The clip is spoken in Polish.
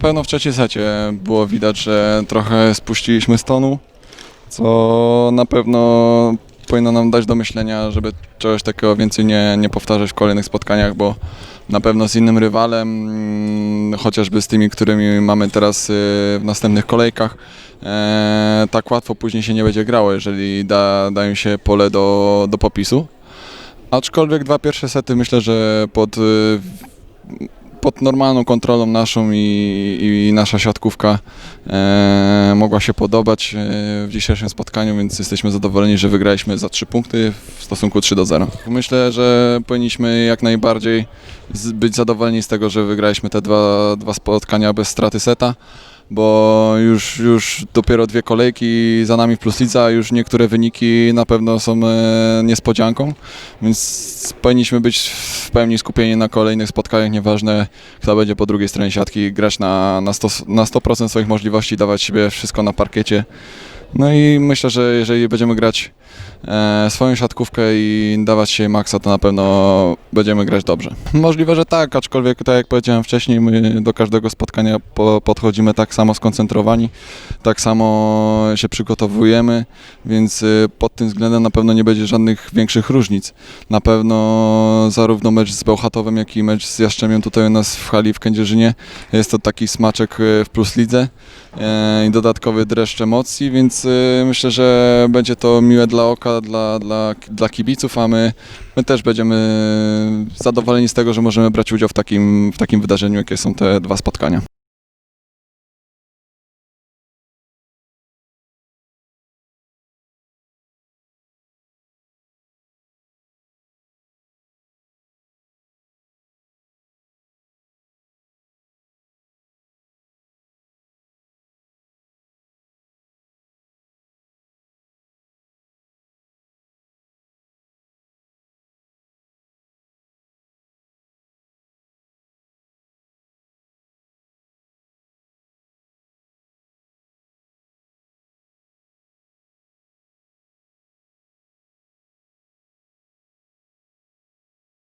pewno w trzeciej secie było widać, że trochę spuściliśmy z tonu, co na pewno powinno nam dać do myślenia, żeby czegoś takiego więcej nie, nie powtarzać w kolejnych spotkaniach, bo na pewno z innym rywalem, mm, chociażby z tymi, którymi mamy teraz y, w następnych kolejkach, e, tak łatwo później się nie będzie grało, jeżeli da, dają się pole do, do popisu. Aczkolwiek dwa pierwsze sety myślę, że pod, y, pod normalną kontrolą naszą i, i nasza siatkówka e, mogła się podobać e, w dzisiejszym spotkaniu, więc jesteśmy zadowoleni, że wygraliśmy za 3 punkty w stosunku 3 do 0. Myślę, że powinniśmy jak najbardziej być zadowoleni z tego, że wygraliśmy te dwa, dwa spotkania bez straty seta bo już, już dopiero dwie kolejki za nami w plus lidze, a już niektóre wyniki na pewno są e, niespodzianką, więc powinniśmy być w pełni skupieni na kolejnych spotkaniach, nieważne kto będzie po drugiej stronie siatki, grać na, na, 100, na 100% swoich możliwości, dawać siebie wszystko na parkiecie. No i myślę, że jeżeli będziemy grać swoją siatkówkę i dawać się maksa, to na pewno będziemy grać dobrze. Możliwe, że tak, aczkolwiek tak jak powiedziałem wcześniej, my do każdego spotkania po, podchodzimy tak samo skoncentrowani, tak samo się przygotowujemy, więc y, pod tym względem na pewno nie będzie żadnych większych różnic. Na pewno zarówno mecz z Bełchatowem, jak i mecz z Jaszczemią tutaj u nas w hali w Kędzierzynie jest to taki smaczek y, w plus lidze e, i dodatkowy dreszcz emocji, więc y, myślę, że będzie to miłe dla oka, dla, dla, dla kibiców, a my, my też będziemy zadowoleni z tego, że możemy brać udział w takim, w takim wydarzeniu, jakie są te dwa spotkania.